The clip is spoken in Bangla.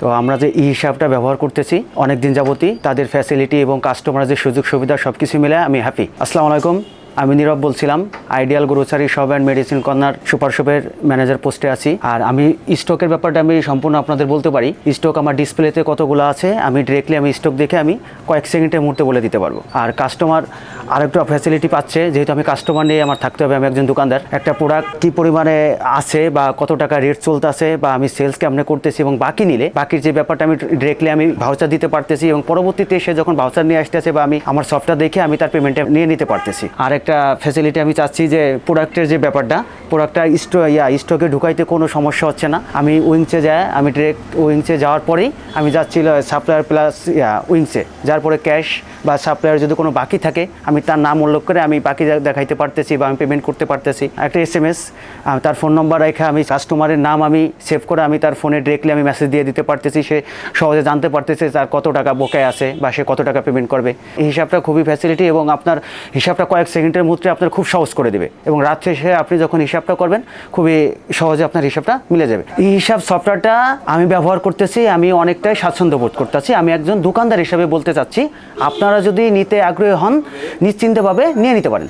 তো আমরা যে ই হিসাবটা ব্যবহার করতেছি অনেক দিন যাবতই, তাদের ফ্যাসিলিটি এবং কাস্টমারের যে সুযোগ সুবিধা সব কিছু মিলে আমি হ্যাপি আসসালামু আলাইকুম। আমি নীরব বলছিলাম ideal grocery shop and medicine corner super শপের ম্যানেজার পোস্টে আছি। আর আমি স্টকের ব্যাপারটা আমি সম্পূর্ণ আপনাদের বলতে পারি স্টক আমার ডিসপ্লেতে কতগুলো আছে, আমি ডিরেক্টলি আমি স্টক দেখে আমি কয়েক সেকেন্ডের মুহূর্তে বলে দিতে পারব। আর কাস্টমার আরেকটা ফ্যাসিলিটি পাচ্ছে, যেহেতু আমি কাস্টমার নিয়ে আমার থাকতে হবে, আমি একজন দোকানদার। একটা প্রোডাক্ট কী পরিমাণে আছে বা কত টাকা রেট চলতেছে বা আমি সেলস কেমনে করতেছি এবং বাকি নিলে, বাকির যে ব্যাপারটা আমি ডিরেক্টলি আমি ভাউচার দিতে পারতেছি এবং পরবর্তীতে সে যখন ভাউচার নিয়ে আসতেছে বা আমি আমার সফটওয়্যার দেখে আমি তার পেমেন্টটা নিয়ে নিতে পারতেছি। আর ফ্যাসিলিটি আমি চাচ্ছি যে প্রোডাক্টের যে ব্যাপারটা প্রোডাক্টটা স্টো ইয়া স্টকে ঢুকাইতে কোনো সমস্যা হচ্ছে না। আমি উইংসে যাই আমি ডিরেক্ট উইংসে যাওয়ার পরেই আমি যাচ্ছিল সাপ্লায়ার প্লাস ইয়া, উইংসে। যার পরে ক্যাশ বা সাপ্লায়ার যদি কোনো বাকি থাকে, আমি তার নাম উল্লেখ করে আমি বাকি দেখাইতে পারতেছি বা আমি পেমেন্ট করতে পারতেছি। একটা এস এম এস তার ফোন নম্বর রেখে আমি কাস্টমারের নাম আমি সেভ করে আমি তার ফোনে ডিরেক্টলি আমি মেসেজ দিয়ে দিতে পারতেছি। সে সহজে জানতে পারতেছে তার কত টাকা বকেয় আছে বা সে কত টাকা পেমেন্ট করবে। এই হিসাবটা খুবই ফ্যাসিলিটি এবং আপনার হিসাবটা কয়েক সেকেন্ডের মধ্যে আপনার খুব সহজ করে দেবে। এবং রাত শেষে আপনি যখন হিসাবটা করবেন, খুবই সহজে আপনার হিসাবটা মিলে যাবে। এই হিসাব সফটওয়্যারটা আমি ব্যবহার করতেছি, আমি অনেকটাই স্বাচ্ছন্দ্য বোধ করতেছি। আমি একজন দোকানদার হিসাবে বলতে চাচ্ছি, আপনারা যদি নিতে আগ্রহী হন, নিশ্চিন্তভাবে নিয়ে নিতে পারেন।